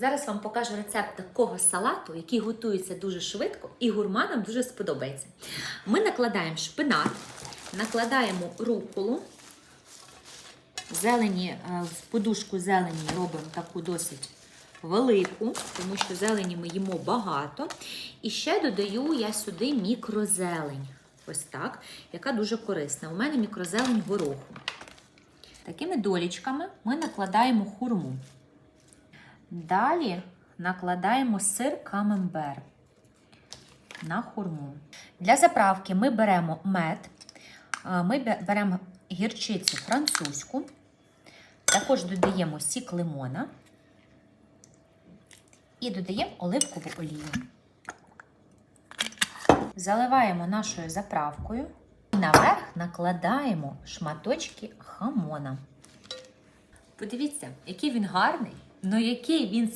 Зараз вам покажу рецепт такого салату, який готується дуже швидко і гурманам дуже сподобається. Ми накладаємо шпинат, накладаємо руколу, зелені, е, в подушку зелені робимо таку досить велику, тому що зелені ми їмо багато. І ще додаю я сюди мікрозелень. Ось так, яка дуже корисна. У мене мікрозелень гороху. Такими долічками ми накладаємо хурму. Далі накладаємо сир камембер на хурму. Для заправки ми беремо мед, ми беремо гірчицю французьку, також додаємо сік лимона і додаємо оливкову олію. Заливаємо нашою заправкою і наверх накладаємо шматочки хамона. Подивіться, який він гарний, але який він